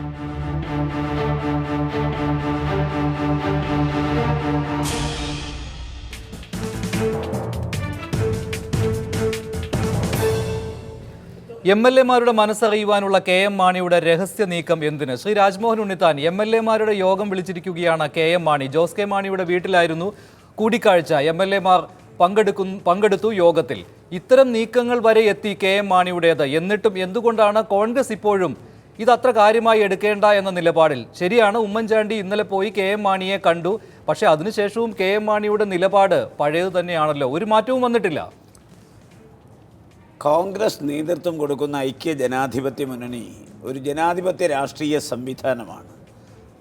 M L എമാരുടെ മനസ്സറിയുവാനുള്ള K M മാണിയുടെ രഹസ്യ നീക്കം എന്തിന്? ശ്രീ രാജ്മോഹൻ ഉണ്ണിത്താൻ എം എൽ എമാരുടെ യോഗം വിളിച്ചിരിക്കുകയാണ് K M Mani. Jose K മാണിയുടെ വീട്ടിലായിരുന്നു കൂടിക്കാഴ്ച. എം എൽ എമാർ പങ്കെടുക്കും പങ്കെടുത്തു യോഗത്തിൽ. ഇത്തരം നീക്കങ്ങൾ വരെ എത്തി കെ എം മാണിയുടേത്. എന്നിട്ടും എന്തുകൊണ്ടാണ് കോൺഗ്രസ് ഇപ്പോഴും ഇതത്ര കാര്യമായി എടുക്കേണ്ട എന്ന നിലപാടിൽ. ശരിയാണ് ഉമ്മൻചാണ്ടി ഇന്നലെ പോയി കെ എം മാണിയെ കണ്ടു. പക്ഷേ അതിനുശേഷവും കെ എം മാണിയുടെ നിലപാട് പഴയത് തന്നെയാണല്ലോ. ഒരു മാറ്റവും വന്നിട്ടില്ല. കോൺഗ്രസ് നേതൃത്വം കൊടുക്കുന്ന ഐക്യ ജനാധിപത്യ മുന്നണി ഒരു ജനാധിപത്യ രാഷ്ട്രീയ സംവിധാനമാണ്.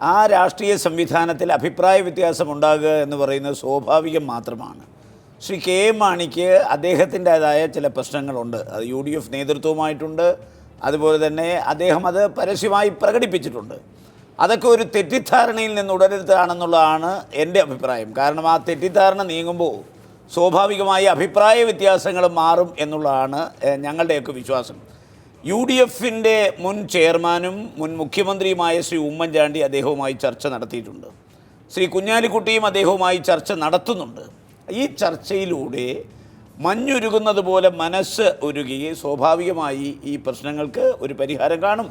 ആ രാഷ്ട്രീയ സംവിധാനത്തിൽ അഭിപ്രായ വ്യത്യാസം ഉണ്ടാകുക എന്ന് പറയുന്നത് സ്വാഭാവികം മാത്രമാണ്. ശ്രീ കെ എം മാണിക്ക് അദ്ദേഹത്തിന്റെതായ ചില പ്രശ്നങ്ങളുണ്ട്. അത് യു ഡി എഫ് നേതൃത്വവുമായിട്ടുണ്ട്. അതുപോലെ തന്നെ അദ്ദേഹം അത് പരസ്യമായി പ്രകടിപ്പിച്ചിട്ടുണ്ട്. അതൊക്കെ ഒരു തെറ്റിദ്ധാരണയിൽ നിന്ന് ഉടരുന്നതാണെന്നുള്ളതാണ് എന്റെ അഭിപ്രായം. കാരണം ആ തെറ്റിദ്ധാരണ നീങ്ങുമ്പോൾ സ്വാഭാവികമായി അഭിപ്രായ വ്യത്യാസങ്ങൾ മാറും എന്നുള്ളതാണ് ഞങ്ങളുടെയൊക്കെ വിശ്വാസം. യു ഡി എഫിന്റെ മുൻ ചെയർമാനും മുൻ മുഖ്യമന്ത്രിയുമായ ശ്രീ ഉമ്മൻചാണ്ടി അദ്ദേഹവുമായി ചർച്ച നടത്തിയിട്ടുണ്ട്. ശ്രീ കുഞ്ഞാലിക്കുട്ടിയും അദ്ദേഹവുമായി ചർച്ച നടത്തുന്നുണ്ട്. ഈ ചർച്ചയിലൂടെ മഞ്ഞുരുകുന്നത് പോലെ മനസ്സ് ഉരുകി സ്വാഭാവികമായി ഈ പ്രശ്നങ്ങൾക്ക് ഒരു പരിഹാരം കാണും.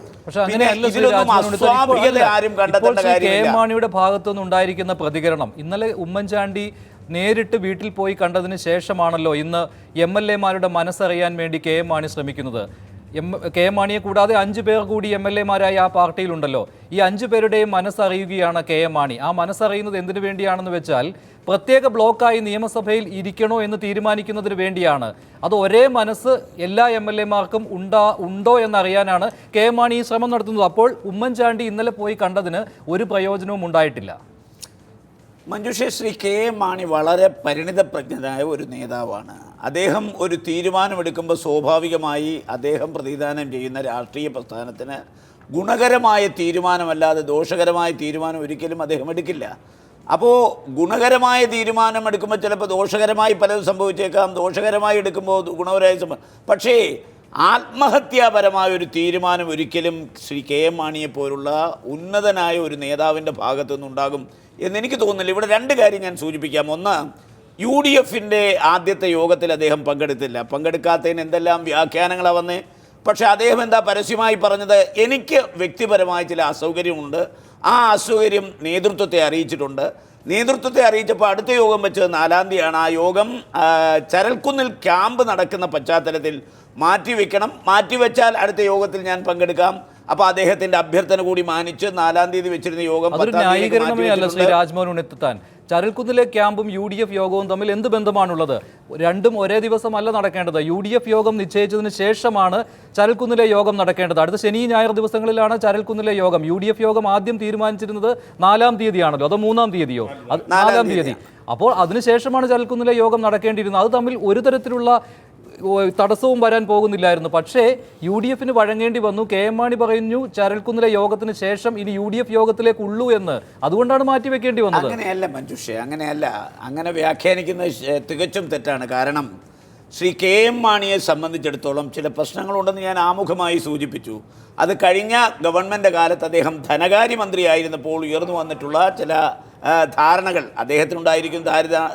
കെ എം മാണിയുടെ ഭാഗത്തുനിന്ന് ഉണ്ടായിരിക്കുന്ന പ്രതികരണം ഇന്നലെ ഉമ്മൻചാണ്ടി നേരിട്ട് വീട്ടിൽ പോയി കണ്ടതിന് ശേഷമാണല്ലോ ഇന്ന് എം എൽ എമാരുടെ മനസ്സറിയാൻ വേണ്ടി കെ എം മാണി ശ്രമിക്കുന്നത്. എം കെ എം മാണിയെ കൂടാതെ അഞ്ച് പേർ കൂടി എം എൽ എമാരായി ആ പാർട്ടിയിലുണ്ടല്ലോ. ഈ അഞ്ച് പേരുടെയും മനസ്സറിയുകയാണ് കെ എം മാണി. ആ മനസ്സറിയുന്നത് എന്തിനു വേണ്ടിയാണെന്ന് വെച്ചാൽ പ്രത്യേക ബ്ലോക്കായി നിയമസഭയിൽ ഇരിക്കണോ എന്ന് തീരുമാനിക്കുന്നതിന് വേണ്ടിയാണ്. അത് ഒരേ മനസ്സ് എല്ലാ എം എൽ എമാർക്കും ഉണ്ടാ ഉണ്ടോ എന്നറിയാനാണ് കെ എം മാണി ഈ ശ്രമം നടത്തുന്നത്. അപ്പോൾ ഉമ്മൻചാണ്ടി ഇന്നലെ പോയി കണ്ടതിന് ഒരു പ്രയോജനവും ഉണ്ടായിട്ടില്ല. മഞ്ജുഷ ശ്രീ കെ എം മാണി വളരെ പരിണിതപ്രജ്ഞനായ ഒരു നേതാവാണ്. അദ്ദേഹം ഒരു തീരുമാനമെടുക്കുമ്പോൾ സ്വാഭാവികമായി അദ്ദേഹം പ്രതിദാനം ചെയ്യുന്ന രാഷ്ട്രീയ പ്രസ്ഥാനത്തിന് ഗുണകരമായ തീരുമാനമല്ലാതെ ദോഷകരമായ തീരുമാനം ഒരിക്കലും അദ്ദേഹം എടുക്കില്ല. അപ്പോൾ ഗുണകരമായ തീരുമാനം എടുക്കുമ്പോൾ ചിലപ്പോൾ ദോഷകരമായി പലതും സംഭവിച്ചേക്കാം ദോഷകരമായി എടുക്കുമ്പോൾ ഗുണപരമായി സംഭവം പക്ഷേ ആത്മഹത്യാപരമായ ഒരു തീരുമാനം ഒരിക്കലും ശ്രീ കെ എം മാണിയെ പോലുള്ള ഉന്നതനായ ഒരു നേതാവിന്റെ ഭാഗത്തു നിന്നുണ്ടാകും എന്നെനിക്ക് തോന്നുന്നില്ല. ഇവിടെ രണ്ട് കാര്യം ഞാൻ സൂചിപ്പിക്കാം. ഒന്ന് യു ഡി എഫിന്റെ ആദ്യത്തെ യോഗത്തിൽ അദ്ദേഹം പങ്കെടുത്തില്ല. പങ്കെടുക്കാത്തതിന് എന്തെല്ലാം വ്യാഖ്യാനങ്ങളാണ് വന്നേ? പക്ഷേ അദ്ദേഹം എന്താ പരസ്യമായി പറഞ്ഞത്? എനിക്ക് വ്യക്തിപരമായ ചില അസൗകര്യമുണ്ട്. ആ അസൗകര്യം നേതൃത്വത്തെ അറിയിച്ചിട്ടുണ്ട്. നേതൃത്വത്തെ അറിയിച്ചപ്പോൾ അടുത്ത യോഗം വെച്ചത് നാലാം തീയതിയാണ്. ആ യോഗം ചരൽക്കുന്നിൽ ക്യാമ്പ് നടക്കുന്ന പശ്ചാത്തലത്തിൽ മാറ്റിവെക്കണം മാറ്റിവെച്ചാൽ അടുത്ത യോഗത്തിൽ ഞാൻ പങ്കെടുക്കാം. അപ്പൊ അദ്ദേഹത്തിന്റെ അഭ്യർത്ഥന കൂടി മാനിച്ച് നാലാം തീയതി വെച്ചിരുന്ന യോഗം. രാജ്മോഹൻ ഉണ്ണിത്താൻ ചരൽക്കുന്നിലെ ക്യാമ്പും യു ഡി എഫ് യോഗവും തമ്മിൽ എന്ത് ബന്ധമാണുള്ളത്? രണ്ടും ഒരേ ദിവസമല്ല നടക്കേണ്ടത്. യു ഡി എഫ് യോഗം നിശ്ചയിച്ചതിന് ശേഷമാണ് ചരൽക്കുന്നിലെ യോഗം നടക്കേണ്ടത്. അടുത്ത ശനി ഞായർ ദിവസങ്ങളിലാണ് ചരൽക്കുന്നിലെ യോഗം. യു ഡി എഫ് യോഗം ആദ്യം തീരുമാനിച്ചിരുന്നത് നാലാം തീയതിയാണല്ലോ? അതോ മൂന്നാം തീയതിയോ? നാലാം തീയതി. അപ്പോൾ അതിനുശേഷമാണ് ചരൽക്കുന്നിലെ യോഗം നടക്കേണ്ടിയിരുന്നത്. അത് തമ്മിൽ ഒരു തരത്തിലുള്ള തടസ്സവും വരാൻ പോകുന്നില്ലായിരുന്നു. പക്ഷേ യു ഡി എഫിന് വഴങ്ങേണ്ടി വന്നു. കെ എം മാണി പറഞ്ഞു ചരൽക്കുന്നിലെ യോഗത്തിന് ശേഷം ഇനി യു ഡി എഫ് യോഗത്തിലേക്ക് ഉള്ളൂ എന്ന്. അതുകൊണ്ടാണ് മാറ്റിവെക്കേണ്ടി വന്നത്. അങ്ങനെയല്ല മഞ്ജുഷെ അങ്ങനെയല്ല. അങ്ങനെ വ്യാഖ്യാനിക്കുന്നത് തികച്ചും തെറ്റാണ്. കാരണം ശ്രീ കെ എം മാണിയെ സംബന്ധിച്ചിടത്തോളം ചില പ്രശ്നങ്ങളുണ്ടെന്ന് ഞാൻ ആമുഖമായി സൂചിപ്പിച്ചു. അത് കഴിഞ്ഞ ഗവൺമെന്റ് കാലത്ത് അദ്ദേഹം ധനകാര്യമന്ത്രിയായിരുന്നപ്പോൾ ഉയർന്നു വന്നിട്ടുള്ള ചില ധാരണകൾ. അദ്ദേഹത്തിനുണ്ടായിരിക്കും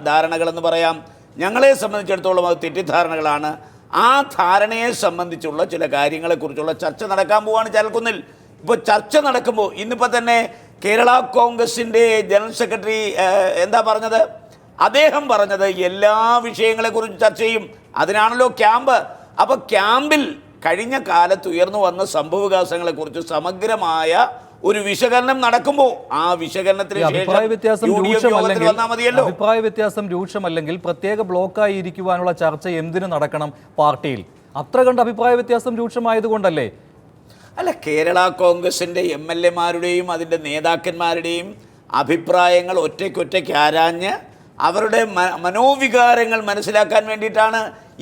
ധാരണകളെന്ന് പറയാം ഞങ്ങളെ സംബന്ധിച്ചിടത്തോളം അത് തെറ്റിദ്ധാരണകളാണ്. ആ ധാരണയെ സംബന്ധിച്ചുള്ള ചില കാര്യങ്ങളെക്കുറിച്ചുള്ള ചർച്ച നടക്കാൻ പോവാണ് ചലക്കുന്നിൽ. ഇപ്പോൾ ചർച്ച നടക്കുമ്പോൾ ഇന്നിപ്പോൾ തന്നെ കേരള കോൺഗ്രസിന്റെ ജനറൽ സെക്രട്ടറി എന്താ പറഞ്ഞത്? അദ്ദേഹം പറഞ്ഞത് എല്ലാ വിഷയങ്ങളെക്കുറിച്ചും ചർച്ച ചെയ്യും. അതിനാണല്ലോ ക്യാമ്പ്. അപ്പോൾ ക്യാമ്പിൽ കഴിഞ്ഞ കാലത്ത് ഉയർന്നു വന്ന സംഭവവികാസങ്ങളെക്കുറിച്ച് സമഗ്രമായ ഒരു വിശകലനം നടക്കുമ്പോൾ ആ വിശകലനത്തിന് അഭിപ്രായ വ്യത്യാസം രൂക്ഷമല്ലെങ്കിൽ അഭിപ്രായ വ്യത്യാസം രൂക്ഷമല്ലെങ്കിൽ പ്രത്യേക ബ്ലോക്കായി ഇരിക്കുവാനുള്ള ചർച്ച എന്തിനു നടക്കണം പാർട്ടിയിൽ? അത്ര കണ്ട് അഭിപ്രായ വ്യത്യാസം രൂക്ഷമായതുകൊണ്ടല്ലേ? അല്ല കേരള കോൺഗ്രസിന്റെ എം എൽ എമാരുടെയും അതിന്റെ നേതാക്കന്മാരുടെയും അഭിപ്രായങ്ങൾ ഒറ്റയ്ക്കൊറ്റയ്ക്ക് ആരാഞ്ഞ് അവരുടെ മനോവികാരങ്ങൾ മനസ്സിലാക്കാൻ വേണ്ടിയിട്ടാണ്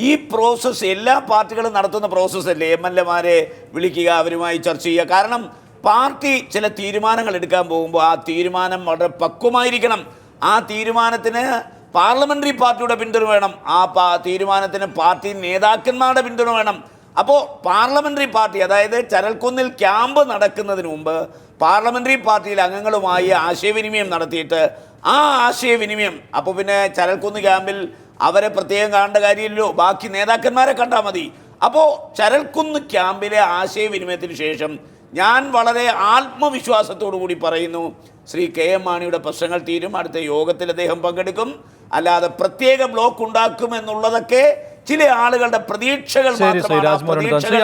ഈ പ്രോസസ്സ് എല്ലാ പാർട്ടികളും നടത്തുന്ന പ്രോസസ്സല്ലേ എം എൽ എമാരെ വിളിക്കുക അവരുമായി ചർച്ച ചെയ്യുക. കാരണം പാർട്ടി ചില തീരുമാനങ്ങൾ എടുക്കാൻ പോകുമ്പോൾ ആ തീരുമാനം വളരെ പക്വമായിരിക്കണം. ആ തീരുമാനത്തിന് പാർലമെന്ററി പാർട്ടിയുടെ പിന്തുണ വേണം. ആ പാ തീരുമാനത്തിന് പാർട്ടി നേതാക്കന്മാരുടെ പിന്തുണ വേണം. അപ്പോൾ പാർലമെന്ററി പാർട്ടി അതായത് ചരൽക്കുന്നിൽ ക്യാമ്പ് നടക്കുന്നതിന് മുമ്പ് പാർലമെന്ററി പാർട്ടിയിലെ അംഗങ്ങളുമായി ആശയവിനിമയം നടത്തിയിട്ട് ആ ആശയവിനിമയം അപ്പോൾ പിന്നെ ചരൽക്കുന്ന് ക്യാമ്പിൽ അവരെ പ്രത്യേകം കാണേണ്ട കാര്യമില്ലല്ലോ. ബാക്കി നേതാക്കന്മാരെ കണ്ടാൽ മതി. അപ്പോൾ ചരൽക്കുന്ന് ക്യാമ്പിലെ ആശയവിനിമയത്തിന് ശേഷം ഞാൻ വളരെ ആത്മവിശ്വാസത്തോടു കൂടി പറയുന്നു ശ്രീ കെ എം മാണിയുടെ പ്രശ്നങ്ങൾ തീരും അടുത്ത യോഗത്തിൽ അദ്ദേഹം പങ്കെടുക്കും. അല്ലാതെ പ്രത്യേക ബ്ലോക്ക് ഉണ്ടാക്കും എന്നുള്ളതൊക്കെ ചില ആളുകളുടെ പ്രതീക്ഷകൾ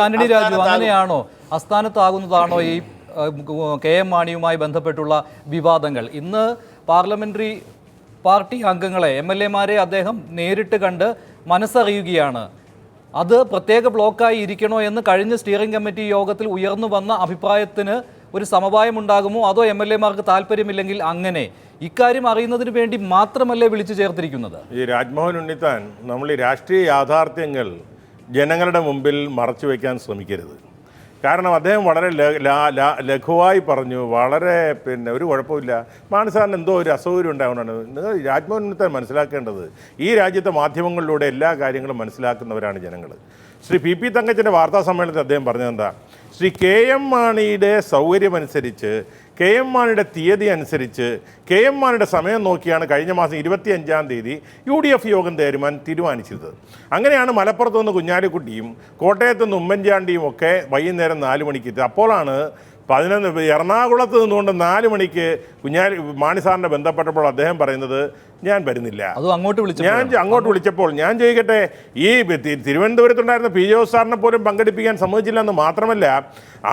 ആന്റണി രാജു. അങ്ങനെയാണോ? അസ്ഥാനത്താകുന്നതാണോ ഈ കെ എം മാണിയുമായി ബന്ധപ്പെട്ടുള്ള വിവാദങ്ങൾ? ഇന്ന് പാർലമെന്ററി പാർട്ടി അംഗങ്ങളെ എം എൽ എമാരെ അദ്ദേഹം നേരിട്ട് കണ്ട് മനസ്സറിയുകയാണ്. അത് പ്രത്യേക ബ്ലോക്കായി ഇരിക്കണോ എന്ന് കഴിഞ്ഞ സ്റ്റിയറിംഗ് കമ്മിറ്റി യോഗത്തിൽ ഉയർന്നു വന്ന അഭിപ്രായത്തിന് ഒരു സമവായം ഉണ്ടാകുമോ അതോ എം എൽ എമാർക്ക് താല്പര്യമില്ലെങ്കിൽ അങ്ങനെ? ഇക്കാര്യം അറിയുന്നതിന് വേണ്ടി മാത്രമല്ലേ വിളിച്ചു ചേർത്തിരിക്കുന്നത്? ഈ രാജ്മോഹൻ ഉണ്ണിത്താൻ നമ്മൾ ഈ രാഷ്ട്രീയ യാഥാർത്ഥ്യങ്ങൾ ജനങ്ങളുടെ മുമ്പിൽ മറച്ചു വയ്ക്കാൻ ശ്രമിക്കരുത്. കാരണം അദ്ദേഹം വളരെ ലഘുവായി പറഞ്ഞു വളരെ പിന്നെ ഒരു കുഴപ്പമില്ല. മാനസാറിന് എന്തോ ഒരു അസൗകര്യം ഉണ്ടാവുന്നതാണ് നിങ്ങൾ രാജ്മോഹനത്തെ മനസ്സിലാക്കേണ്ടത് ഈ രാജ്യത്തെ മാധ്യമങ്ങളിലൂടെ എല്ലാ കാര്യങ്ങളും മനസ്സിലാക്കുന്നവരാണ് ജനങ്ങൾ ശ്രീ പി പി തങ്കച്ചന്റെ വാർത്താ സമ്മേളനത്തിൽ അദ്ദേഹം പറഞ്ഞതെന്താ ശ്രീ കെ എം മാണിയുടെ സൗകര്യമനുസരിച്ച് കെ എം മാണിയുടെ തീയതി അനുസരിച്ച് കെ എം മാണിയുടെ സമയം നോക്കിയാണ് കഴിഞ്ഞ മാസം ഇരുപത്തി അഞ്ചാം തീയതി യു ഡി എഫ് യോഗം തീരുമാൻ തീരുമാനിച്ചത് അങ്ങനെയാണ് മലപ്പുറത്ത് നിന്ന് കുഞ്ഞാലിക്കുട്ടിയും കോട്ടയത്ത് നിന്ന് ഉമ്മൻചാണ്ടിയും ഒക്കെ വൈകുന്നേരം നാല് മണിക്ക് എത്തി അപ്പോഴാണ് പതിനൊന്ന് എറണാകുളത്ത് നിന്നുകൊണ്ട് നാല് മണിക്ക് കുഞ്ഞാലി മാണി സാറിനെ ബന്ധപ്പെട്ടപ്പോൾ അദ്ദേഹം പറയുന്നത് ഞാൻ വരുന്നില്ല. അതും അങ്ങോട്ട് വിളിച്ചു ഞാൻ അങ്ങോട്ട് വിളിച്ചപ്പോൾ ഞാൻ ചോദിക്കട്ടെ ഈ തിരുവനന്തപുരത്തുണ്ടായിരുന്ന പി ജോസ് സാറിനെ പോലും പങ്കെടുപ്പിക്കാൻ സമ്മതിച്ചില്ല എന്ന് മാത്രമല്ല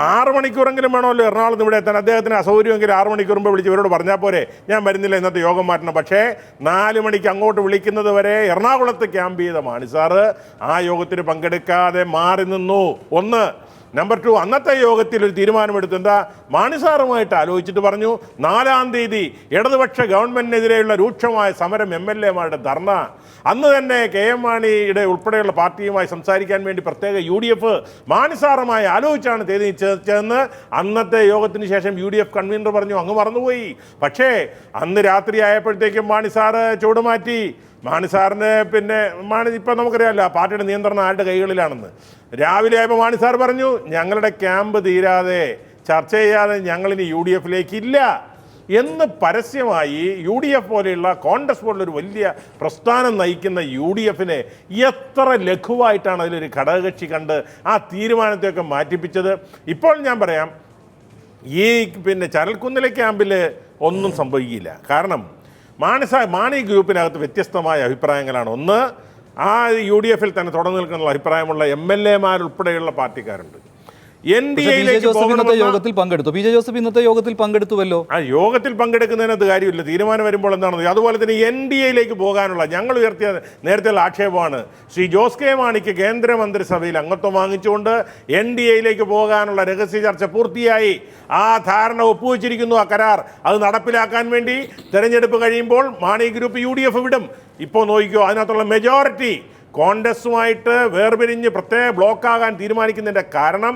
ആറ് മണിക്കൂറെങ്കിലും വേണമല്ലോ എറണാകുളത്ത് ഇവിടെ എത്താൻ. അദ്ദേഹത്തിന് അസൗകര്യമെങ്കിൽ ആറ് മണിക്കൂർ മുമ്പ് വിളിച്ച് ഇവരോട് പറഞ്ഞാൽ പോരെ ഞാൻ വരുന്നില്ല ഇന്നത്തെ യോഗം മാറ്റണം. പക്ഷേ നാല് മണിക്ക് അങ്ങോട്ട് വിളിക്കുന്നത് വരെ എറണാകുളത്ത് ക്യാമ്പ് ചെയ്ത മാണി സാറ് ആ യോഗത്തിന് പങ്കെടുക്കാതെ മാറി നിന്നു. ഒന്ന് നമ്പർ ടു അന്നത്തെ യോഗത്തിൽ ഒരു തീരുമാനമെടുത്തു. എന്താ? മാണിസാറുമായിട്ട് ആലോചിച്ചിട്ട് പറഞ്ഞു നാലാം തീയതി ഇടതുപക്ഷ ഗവൺമെന്റിനെതിരെയുള്ള രൂക്ഷമായ സമരം എം എൽ എമാരുടെ ധർണ. അന്ന് തന്നെ കെ എം മാണിയുടെ ഉൾപ്പെടെയുള്ള പാർട്ടിയുമായി സംസാരിക്കാൻ വേണ്ടി പ്രത്യേക യു ഡി എഫ് മാണിസാറുമായി ആലോചിച്ചാണ് തീയതി നിശ്ചയിച്ചതെന്ന് അന്നത്തെ യോഗത്തിന് ശേഷം യു ഡി എഫ് കൺവീനർ പറഞ്ഞു അങ്ങ് മറന്നുപോയി. പക്ഷേ അന്ന് രാത്രി ആയപ്പോഴത്തേക്കും മാണിസാറ് ചൂടുമാറ്റി മാണി സാറിന് പിന്നെ മാണി ഇപ്പം നമുക്കറിയാമല്ലോ പാർട്ടിയുടെ നിയന്ത്രണം ആരുടെ കൈകളിലാണെന്ന്. രാവിലെ ആയപ്പോൾ മാണി സാർ പറഞ്ഞു ഞങ്ങളുടെ ക്യാമ്പ് തീരാതെ ചർച്ച ചെയ്യാതെ ഞങ്ങളിനി യു ഡി എഫിലേക്ക് ഇല്ല. എന്ന് പരസ്യമായി യു ഡി എഫ് പോലെയുള്ള കോൺഗ്രസ് പോലുള്ള ഒരു വലിയ പ്രസ്ഥാനം നയിക്കുന്ന യു ഡി എഫിനെ എത്ര ലഘുവായിട്ടാണ് അതിലൊരു ഘടകകക്ഷി കണ്ട് ആ തീരുമാനത്തെയൊക്കെ മാറ്റിപ്പിച്ചത്. ഇപ്പോൾ ഞാൻ പറയാം ഈ പിന്നെ ചരൽക്കുന്നിലെ ക്യാമ്പിൽ ഒന്നും സംഭവിക്കില്ല. കാരണം മാണിസ മാണി ഗ്രൂപ്പിനകത്ത് വ്യത്യസ്തമായ അഭിപ്രായങ്ങളാണ്. ഒന്ന് ആ യു ഡി എഫിൽ തന്നെ തുടർന്ന് നിൽക്കുന്ന അഭിപ്രായമുള്ള എം എൽ എമാരുൾപ്പെടെയുള്ള പാർട്ടിക്കാരുണ്ട്. എൻ ഡി പക്ഷേ എയിലേക്ക് ഇന്നത്തെ യോഗത്തിൽ പങ്കെടുത്തു? പി ജെ ജോസഫ് ഇന്നത്തെ യോഗത്തിൽ പങ്കെടുത്തുവല്ലോ? ആ യോഗത്തിൽ പങ്കെടുക്കുന്നതിനകത്ത് കാര്യമില്ല. തീരുമാനം വരുമ്പോൾ എന്താണെന്ന് അതുപോലെ തന്നെ എൻ ഡി എയിലേക്ക് പോകാനുള്ള ഞങ്ങൾ ഉയർത്തിയ നേരത്തെയുള്ള ആക്ഷേപമാണ്. ശ്രീ ജോസ് കെ മാണിക്ക് കേന്ദ്രമന്ത്രിസഭയിൽ അംഗത്വം വാങ്ങിച്ചുകൊണ്ട് എൻ ഡി എയിലേക്ക് പോകാനുള്ള രഹസ്യ ചർച്ച പൂർത്തിയായി. ആ ധാരണ ഒപ്പുവെച്ചിരിക്കുന്നു ആ കരാർ. അത് നടപ്പിലാക്കാൻ വേണ്ടി തെരഞ്ഞെടുപ്പ് കഴിയുമ്പോൾ Mani group U D F വിടും. ഇപ്പോൾ നോക്കിക്കോ അതിനകത്തുള്ള മെജോറിറ്റി കോൺഗ്രസുമായിട്ട് വേർപിരിഞ്ഞ് പ്രത്യേക ബ്ലോക്കാകാൻ തീരുമാനിക്കുന്നതിന്റെ കാരണം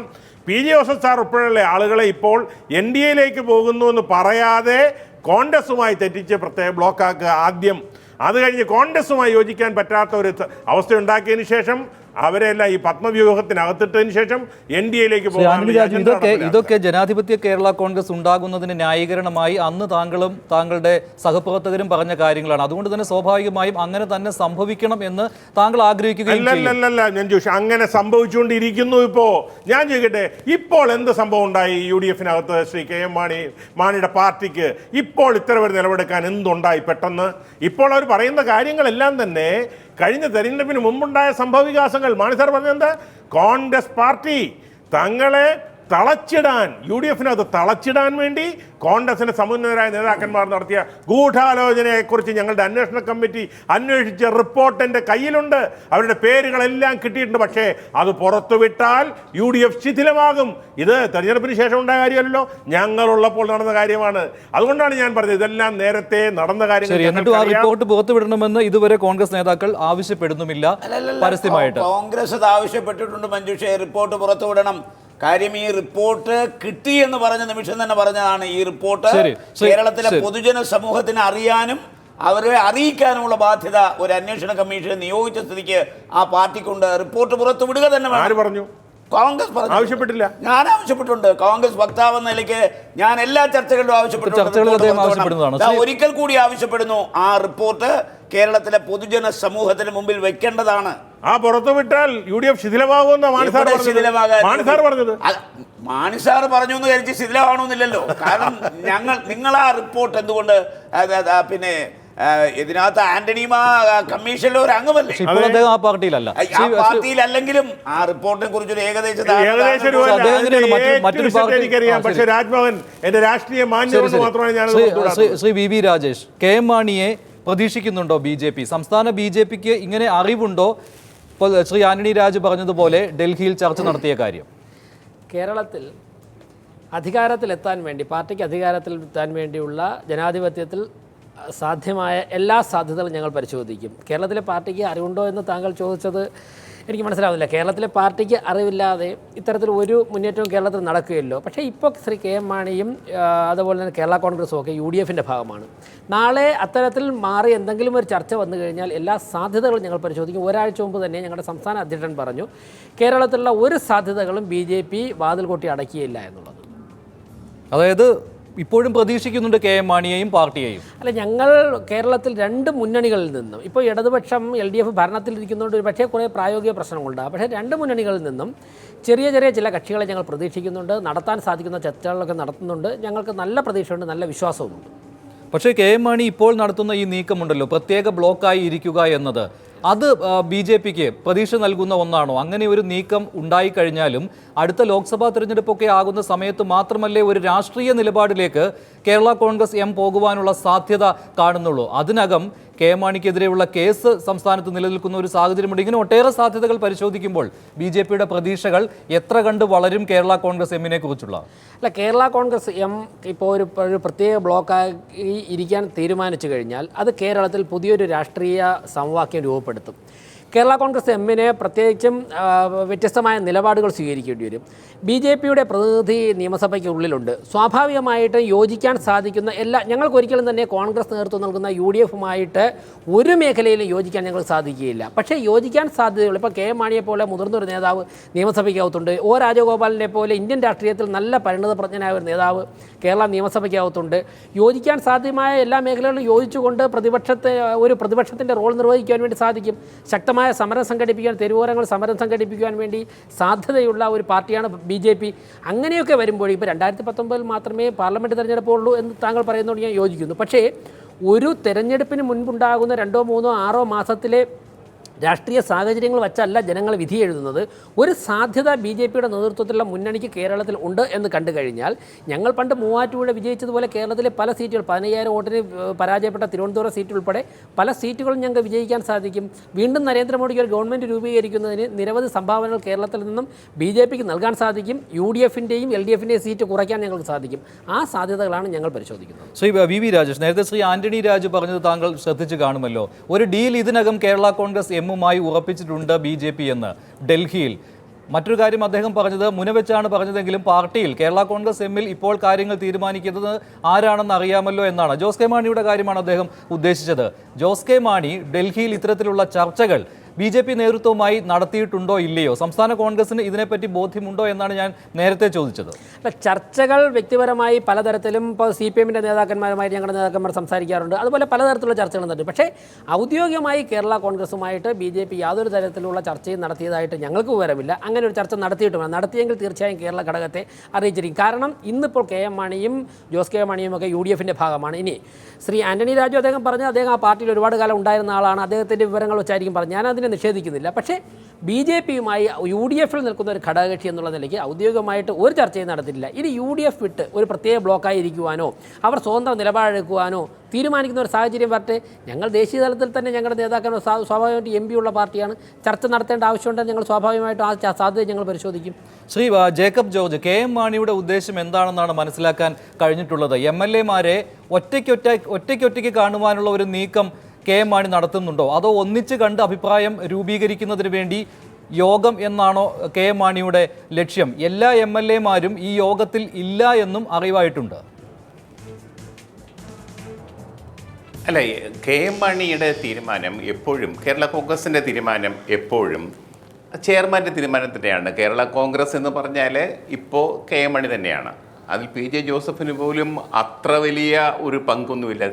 പി ജെ ജോസഫ് സാർ ഉൾപ്പെടെയുള്ള ആളുകളെ ഇപ്പോൾ എൻ ഡി എയിലേക്ക് പോകുന്നു എന്ന് പറയാതെ കോൺഗ്രസുമായി തെറ്റിച്ച് പ്രത്യേക ബ്ലോക്കാക്കുക ആദ്യം. അത് കഴിഞ്ഞ് കോൺഗ്രസുമായി യോജിക്കാൻ പറ്റാത്ത ഒരു അവസ്ഥ ഉണ്ടാക്കിയതിന് ശേഷം അവരെല്ലാം ഈ പത്മവ്യൂഹത്തിനകത്തിട്ടതിന് ശേഷം എൻ ഡി എയിലേക്ക് ഇതൊക്കെ ഇതൊക്കെ ജനാധിപത്യ കേരള കോൺഗ്രസ് ഉണ്ടാകുന്നതിന് ന്യായീകരണമായി അന്ന് താങ്കളും താങ്കളുടെ സഹപ്രവർത്തകരും പറഞ്ഞ കാര്യങ്ങളാണ്. അതുകൊണ്ട് തന്നെ സ്വാഭാവികമായും അങ്ങനെ തന്നെ സംഭവിക്കണം എന്ന് താങ്കൾ ആഗ്രഹിക്കുകയും ചെയ്യും. അല്ലല്ലല്ല ഞാൻ ചോദിച്ചു അങ്ങനെ സംഭവിച്ചുകൊണ്ടിരിക്കുന്നു ഇപ്പോ. ഞാൻ ചോദിക്കട്ടെ ഇപ്പോൾ എന്ത് സംഭവം ഉണ്ടായി യു ഡി എഫിനകത്ത് ശ്രീ കെ എം മാണി മാണിയുടെ പാർട്ടിക്ക്? ഇപ്പോൾ ഇത്തരം ഒരു നിലപാടെടുക്കാൻ എന്തുണ്ടായി പെട്ടെന്ന്? ഇപ്പോൾ അവർ പറയുന്ന കാര്യങ്ങളെല്ലാം തന്നെ കഴിഞ്ഞ തെരഞ്ഞെടുപ്പിന് മുമ്പുണ്ടായ സംഭവവികാസങ്ങൾ. മാണി സാർ പറഞ്ഞത് എന്താ? കോൺഗ്രസ് പാർട്ടി തങ്ങളെ തളച്ചിടാൻ യു ഡി എഫിനകത്ത് തളച്ചിടാൻ വേണ്ടി കോൺഗ്രസിന്റെ സമുന്നതരായ നേതാക്കന്മാർ നടത്തിയ ഗൂഢാലോചനയെക്കുറിച്ച് ഞങ്ങളുടെ അന്വേഷണ കമ്മിറ്റി അന്വേഷിച്ച റിപ്പോർട്ട് എന്റെ കയ്യിലുണ്ട്. അവരുടെ പേരുകളെല്ലാം കിട്ടിയിട്ടുണ്ട്. പക്ഷേ അത് പുറത്തുവിട്ടാൽ യു ഡി എഫ് ശിഥിലമാകും. ഇത് തെരഞ്ഞെടുപ്പിന് ശേഷം ഉണ്ടായ കാര്യമല്ലോ ഞങ്ങളുള്ളപ്പോൾ നടന്ന കാര്യമാണ്. അതുകൊണ്ടാണ് ഞാൻ പറഞ്ഞത് ഇതെല്ലാം നേരത്തെ നടന്ന കാര്യം എന്നിട്ടും ആ റിപ്പോർട്ട് പുറത്തുവിടണമെന്ന് ഇതുവരെ കോൺഗ്രസ് നേതാക്കൾ ആവശ്യപ്പെടുന്നുമില്ല. പരസ്യമായിട്ട്. കോൺഗ്രസ് ആവശ്യപ്പെട്ടിട്ടുണ്ട് മഞ്ജുഷെ. റിപ്പോർട്ട് പുറത്തുവിടണം. കാര്യം ഈ റിപ്പോർട്ട് കിട്ടി എന്ന് പറഞ്ഞ നിമിഷം തന്നെ പറഞ്ഞതാണ് ഈ റിപ്പോർട്ട്. കേരളത്തിലെ പൊതുജന സമൂഹത്തിന് അറിയാനും അവരെ അറിയിക്കാനുമുള്ള ബാധ്യത ഒരു അന്വേഷണ കമ്മീഷൻ നിയോഗിച്ച സ്ഥിതിക്ക് ആ പാർട്ടിക്കുണ്ട്. റിപ്പോർട്ട് പുറത്തു വിടുക തന്നെ ആര് വേണം പറഞ്ഞു? കോൺഗ്രസ് പറഞ്ഞു. ആവശ്യപ്പെട്ടില്ല. ഞാൻ ആവശ്യപ്പെട്ടിട്ടുണ്ട്. കോൺഗ്രസ് വക്താവ് എന്ന നിലയ്ക്ക് ഞാൻ എല്ലാ ചർച്ചകളിലും ആവശ്യപ്പെട്ടിട്ടുണ്ട്. ഒരിക്കൽ കൂടി ആവശ്യപ്പെടുന്നു ആ റിപ്പോർട്ട് കേരളത്തിലെ പൊതുജന സമൂഹത്തിന് മുമ്പിൽ വെക്കേണ്ടതാണ്. ആ പുറത്തു വിട്ടാൽ യു ഡി എഫ് ശിഥിലമാകുമെന്ന മാണിസാർ? മാണിസാർ പറഞ്ഞത്? അല്ല, മാണിസാർ പറഞ്ഞു എന്ന് കരുതി ശിഥിലമാണോന്നില്ലല്ലോ കാരണം ഞങ്ങൾ നിങ്ങൾ ആ റിപ്പോർട്ട് എന്തുകൊണ്ട് പിന്നെ ഇതിനകത്ത് ആന്റണിയും ആ, കമ്മീഷനിലെ ഒരു അംഗമല്ലേ? അദ്ദേഹം ആ പാർട്ടിയിലല്ല. ആ പാർട്ടിയിലല്ലെങ്കിലും ആ റിപ്പോർട്ടിനെ ഏകദേശ ഏകദേശം ഒരു പാർട്ടി- എനിക്കറിയാം. ആ, പക്ഷേ രാജ്ഭവൻ എന്റെ രാഷ്ട്രീയ. മാത്രമാണ് ഞാൻ Sree V V Rajesh K M മാണിയെ പ്രതീക്ഷിക്കുന്നുണ്ടോ ബി ജെ പി? സംസ്ഥാന ബി ജെ പിക്ക് ഇങ്ങനെ അറിവുണ്ടോ? ഇപ്പോൾ ശ്രീ ആന്റണി രാജ് പറഞ്ഞതുപോലെ ഡൽഹിയിൽ ചർച്ച നടത്തിയ കാര്യം. കേരളത്തിൽ അധികാരത്തിലെത്താൻ വേണ്ടി പാർട്ടിക്ക് അധികാരത്തിൽ എത്താൻ വേണ്ടിയുള്ള ജനാധിപത്യത്തിൽ സാധ്യമായ എല്ലാ സാധ്യതകളും ഞങ്ങൾ പരിശോധിക്കും. കേരളത്തിലെ പാർട്ടിക്ക് അറിവുണ്ടോ എന്ന് താങ്കൾ ചോദിച്ചത് എനിക്ക് മനസ്സിലാവുന്നില്ല. കേരളത്തിലെ പാർട്ടിക്ക് അറിവില്ലാതെ ഇത്തരത്തിൽ ഒരു മുന്നേറ്റവും കേരളത്തിൽ നടക്കുകയല്ലോ. പക്ഷേ ഇപ്പോൾ ശ്രീ കെ എം മാണിയും അതുപോലെ തന്നെ കേരള കോൺഗ്രസും ഒക്കെ യു ഡി എഫിന്റെ ഭാഗമാണ്. നാളെ അത്തരത്തിൽ മാറി എന്തെങ്കിലും ഒരു ചർച്ച വന്നു കഴിഞ്ഞാൽ എല്ലാ സാധ്യതകളും ഞങ്ങൾ പരിശോധിക്കും. ഒരാഴ്ച മുമ്പ് തന്നെ ഞങ്ങളുടെ സംസ്ഥാന അധ്യക്ഷൻ പറഞ്ഞു കേരളത്തിലുള്ള ഒരു സാധ്യതകളും ബി ജെ പി വാതിൽ കൊട്ടി അടക്കിയില്ല എന്നുള്ളത്. അതായത് ഇപ്പോഴും പ്രതീക്ഷിക്കുന്നുണ്ട് കെ എം മാണിയെയും പാർട്ടിയെയും. അല്ല ഞങ്ങൾ കേരളത്തിൽ രണ്ട് മുന്നണികളിൽ നിന്നും ഇപ്പോൾ ഇടതുപക്ഷം എൽ ഡി എഫ് ഭരണത്തിലിരിക്കുന്നതുകൊണ്ട് ഒരു പക്ഷേ കുറേ പ്രായോഗിക പ്രശ്നങ്ങളുണ്ടാകും പക്ഷേ രണ്ട് മുന്നണികളിൽ നിന്നും ചെറിയ ചെറിയ ചില കക്ഷികളെ ഞങ്ങൾ പ്രതീക്ഷിക്കുന്നുണ്ട് നടത്താൻ സാധിക്കുന്ന ചർച്ചകളൊക്കെ നടത്തുന്നുണ്ട്. ഞങ്ങൾക്ക് നല്ല പ്രതീക്ഷയുണ്ട് നല്ല വിശ്വാസവുമുണ്ട്. പക്ഷേ കെ എം മാണി ഇപ്പോൾ നടത്തുന്ന ഈ നീക്കമുണ്ടല്ലോ പ്രത്യേക ബ്ലോക്കായി ഇരിക്കുക എന്നത്. അത് ബി ജെ പിക്ക് പ്രതീക്ഷ നൽകുന്ന ഒന്നാണോ? അങ്ങനെ ഒരു നീക്കം ഉണ്ടായിക്കഴിഞ്ഞാലും അടുത്ത ലോക്സഭാ തിരഞ്ഞെടുപ്പൊക്കെ ആകുന്ന സമയത്ത് മാത്രമല്ലേ ഒരു രാഷ്ട്രീയ നിലപാടിലേക്ക് കേരള കോൺഗ്രസ് എം പോകുവാനുള്ള സാധ്യത കാണുന്നുള്ളൂ. അതിനകം കെ മാണിക്കെതിരെയുള്ള കേസ് സംസ്ഥാനത്ത് നിലനിൽക്കുന്ന ഒരു സാഹചര്യമുണ്ട്. ഇങ്ങനെ ഒട്ടേറെ സാധ്യതകൾ പരിശോധിക്കുമ്പോൾ ബി ജെ പിയുടെ പ്രതീക്ഷകൾ എത്ര കണ്ട് വളരും കേരള കോൺഗ്രസ് എമ്മിനെ കുറിച്ചുള്ള? അല്ല കേരള കോൺഗ്രസ് എം ഇപ്പോൾ ഒരു പ്രത്യേക ബ്ലോക്കായി ഇരിക്കാൻ തീരുമാനിച്ചു കഴിഞ്ഞാൽ അത് കേരളത്തിൽ പുതിയൊരു രാഷ്ട്രീയ സമവാക്യം രൂപപ്പെടുത്തും കേരള കോൺഗ്രസ് എമ്മിന് പ്രത്യേകിച്ചും വ്യത്യസ്തമായ നിലപാടുകൾ സ്വീകരിക്കേണ്ടി വരും. ബി ജെ പിയുടെ പ്രതിനിധി നിയമസഭയ്ക്ക് ഉള്ളിലുണ്ട്. സ്വാഭാവികമായിട്ട് യോജിക്കാൻ സാധിക്കുന്ന എല്ലാ ഞങ്ങൾക്ക് ഒരിക്കലും തന്നെ കോൺഗ്രസ് നേതൃത്വം നൽകുന്ന യു ഡി എഫുമായിട്ട് ഒരു മേഖലയിലും യോജിക്കാൻ ഞങ്ങൾക്ക് സാധിക്കുകയില്ല. പക്ഷേ യോജിക്കാൻ സാധ്യതയുള്ളൂ. ഇപ്പോൾ കെ എം മാണിയെ പോലെ മുതിർന്നൊരു നേതാവ് നിയമസഭയ്ക്കകത്തുണ്ട്. ഒ രാജഗോപാലിനെ പോലെ ഇന്ത്യൻ രാഷ്ട്രീയത്തിൽ നല്ല പരിണതപ്രജ്ഞനായ ഒരു നേതാവ് കേരള നിയമസഭയ്ക്കകത്തുണ്ട്. യോജിക്കാൻ സാധ്യമായ എല്ലാ മേഖലകളിലും യോജിച്ചുകൊണ്ട് പ്രതിപക്ഷത്തെ ഒരു പ്രതിപക്ഷത്തിന്റെ റോൾ നിർവഹിക്കാൻ വേണ്ടി സാധിക്കും. ശക്തമായ സമരം സംഘടിപ്പിക്കാൻ തെരുവോരങ്ങൾ സമരം സംഘടിപ്പിക്കുവാൻ വേണ്ടി സാധ്യതയുള്ള ഒരു പാർട്ടിയാണ് ബി ജെ പി. അങ്ങനെയൊക്കെ വരുമ്പോൾ ഇപ്പോൾ രണ്ടായിരത്തി പത്തൊമ്പതിൽ മാത്രമേ പാർലമെന്റ് തെരഞ്ഞെടുപ്പുള്ളൂ എന്ന് താങ്കൾ പറയുന്നതോട് ഞാൻ യോജിക്കുന്നു. പക്ഷേ ഒരു തെരഞ്ഞെടുപ്പിന് മുൻപുണ്ടാകുന്ന രണ്ടോ മൂന്നോ ആറോ മാസത്തിലെ രാഷ്ട്രീയ സാഹചര്യങ്ങൾ വച്ചല്ല ജനങ്ങൾ വിധി എഴുതുന്നത്. ഒരു സാധ്യത ബി ജെ പിയുടെ നേതൃത്വത്തിലുള്ള മുന്നണിക്ക് കേരളത്തിൽ ഉണ്ട് എന്ന് കണ്ടു കഴിഞ്ഞാൽ ഞങ്ങൾ പണ്ട് മൂവാറ്റുപുഴ വിജയിച്ചതുപോലെ കേരളത്തിലെ പല സീറ്റുകൾ പതിനയ്യായിരം വോട്ടിന് പരാജയപ്പെട്ട തിരുവനന്തപുരം സീറ്റ് ഉൾപ്പെടെ പല സീറ്റുകളും ഞങ്ങൾക്ക് വിജയിക്കാൻ സാധിക്കും. വീണ്ടും നരേന്ദ്രമോദിക്ക് ഒരു ഗവൺമെന്റ് രൂപീകരിക്കുന്നതിന് നിരവധി സംഭാവനകൾ കേരളത്തിൽ നിന്നും ബി ജെ പിക്ക് നൽകാൻ സാധിക്കും. യു ഡി എഫിന്റെയും എൽ ഡി എഫിന്റെയും സീറ്റ് കുറയ്ക്കാൻ ഞങ്ങൾക്ക് സാധിക്കും. ആ സാധ്യതകളാണ് ഞങ്ങൾ പരിശോധിക്കുന്നത്. ശ്രീ വി വി രാജേഷ് നേരത്തെ ശ്രീ ആന്റണി രാജു പറഞ്ഞത് താങ്കൾ ശ്രദ്ധിച്ചു കാണുമല്ലോ. ഒരു ഡീൽ ഇതിനകം കേരള കോൺഗ്രസ് എമ്മുമായി ഉറപ്പിച്ചിട്ടുണ്ട് ബി ജെ പി എന്ന് ഡൽഹിയിൽ. മറ്റൊരു കാര്യം അദ്ദേഹം പറഞ്ഞത് മുനവെച്ചാണ് പറഞ്ഞതെങ്കിലും പാർട്ടിയിൽ കേരള കോൺഗ്രസ് എമ്മിൽ ഇപ്പോൾ കാര്യങ്ങൾ തീരുമാനിക്കുന്നത് ആരാണെന്ന് അറിയാമല്ലോ എന്നാണ്. ജോസ് കെ മാണിയുടെ കാര്യമാണ് അദ്ദേഹം ഉദ്ദേശിച്ചത്. ജോസ് കെ മാണി ഡൽഹിയിൽ ഇത്തരത്തിലുള്ള ചർച്ചകൾ ബി ജെ പി നേതൃത്വവുമായി നടത്തിയിട്ടുണ്ടോ ഇല്ലയോ? സംസ്ഥാന കോൺഗ്രസിന് ഇതിനെപ്പറ്റി ബോധ്യമുണ്ടോ എന്നാണ് ഞാൻ നേരത്തെ ചോദിച്ചത്. അല്ല ചർച്ചകൾ വ്യക്തിപരമായി പലതരത്തിലും ഇപ്പോൾ സി പി എമ്മിന്റെ നേതാക്കന്മാരുമായി ഞങ്ങളുടെ നേതാക്കന്മാർ സംസാരിക്കാറുണ്ട്. അതുപോലെ പലതരത്തിലുള്ള ചർച്ചകൾ നടത്തും പക്ഷേ ഔദ്യോഗികമായി കേരള കോൺഗ്രസുമായിട്ട് ബി ജെ പി യാതൊരു തരത്തിലുള്ള ചർച്ചയും നടത്തിയതായിട്ട് ഞങ്ങൾക്ക് വിവരമില്ല. അങ്ങനെ ഒരു ചർച്ച നടത്തിയിട്ടുമില്ല നടത്തിയെങ്കിൽ തീർച്ചയായും കേരള ഘടകത്തെ അറിയിച്ചിരിക്കും. കാരണം ഇന്നിപ്പോൾ കെ എം മാണിയും ജോസ് കെ മാണിയും ഒക്കെ യു ഡി എഫിന്റെ ഭാഗമാണ്. ഇനി ശ്രീ ആന്റണി രാജു അദ്ദേഹം പറഞ്ഞു അദ്ദേഹം ആ പാർട്ടിയിൽ ഒരുപാട് കാലം ഉണ്ടായിരുന്ന ആളാണ്. അദ്ദേഹത്തിന്റെ വിവരങ്ങൾ വെച്ചായിരിക്കും പറഞ്ഞു ഞാൻ അതിനെ നിഷേധിക്കുന്നില്ല. പക്ഷേ ബി ജെ പിയുമായി യു ഡി എഫിൽ നിൽക്കുന്ന ഒരു ഘടകകക്ഷി എന്നുള്ള നിലയ്ക്ക് ഔദ്യോഗികമായിട്ട് ഒരു ചർച്ചയും നടത്തില്ല ഇനി യു ഡി എഫ് വിട്ട് ഒരു പ്രത്യേക ബ്ലോക്കായി ഇരിക്കുവാനോ അവർ സ്വതന്ത്ര നിലപാടെടുക്കുവാനോ തീരുമാനിക്കുന്ന ഒരു സാഹചര്യം വരട്ടെ. ഞങ്ങൾ ദേശീയ തലത്തിൽ തന്നെ ഞങ്ങളുടെ നേതാക്കൾ സ്വാഭാവികമായിട്ട് എം ഉള്ള പാർട്ടിയാണ്. ചർച്ച നടത്തേണ്ട ആവശ്യമുണ്ടെങ്കിൽ ഞങ്ങൾ സ്വാഭാവികമായിട്ടും ആ സാധ്യത ഞങ്ങൾ പരിശോധിക്കും. ശ്രീ ജേക്കബ് ജോർജ് കെ എം മാണിയുടെ ഉദ്ദേശം എന്താണെന്നാണ് മനസ്സിലാക്കാൻ കഴിഞ്ഞിട്ടുള്ളത്? എം എൽ എമാരെ ഒറ്റയ്ക്കൊറ്റ ഒറ്റയ്ക്കൊറ്റയ്ക്ക് കാണുവാനുള്ള ഒരു നീക്കം കെ എം മാണി നടത്തുന്നുണ്ടോ? അതോ ഒന്നിച്ച് കണ്ട് അഭിപ്രായം രൂപീകരിക്കുന്നതിന് വേണ്ടി യോഗം എന്നാണോ കെ എം മാണിയുടെ ലക്ഷ്യം? എല്ലാ എം എൽ എമാരും ഈ യോഗത്തിൽ ഇല്ല എന്നും അറിവായിട്ടുണ്ട്. അല്ല കെ എം മാണിയുടെ തീരുമാനം എപ്പോഴും കേരള കോൺഗ്രസിന്റെ തീരുമാനം എപ്പോഴും ചെയർമാന്റെ തീരുമാനം തന്നെയാണ് കേരള കോൺഗ്രസ് എന്ന് പറഞ്ഞാൽ ഇപ്പോൾ കെ എം മണി തന്നെയാണ്. അതിൽ പി ജെ ജോസഫിന് പോലും അത്ര വലിയ ഒരു പങ്കൊന്നുമില്ല.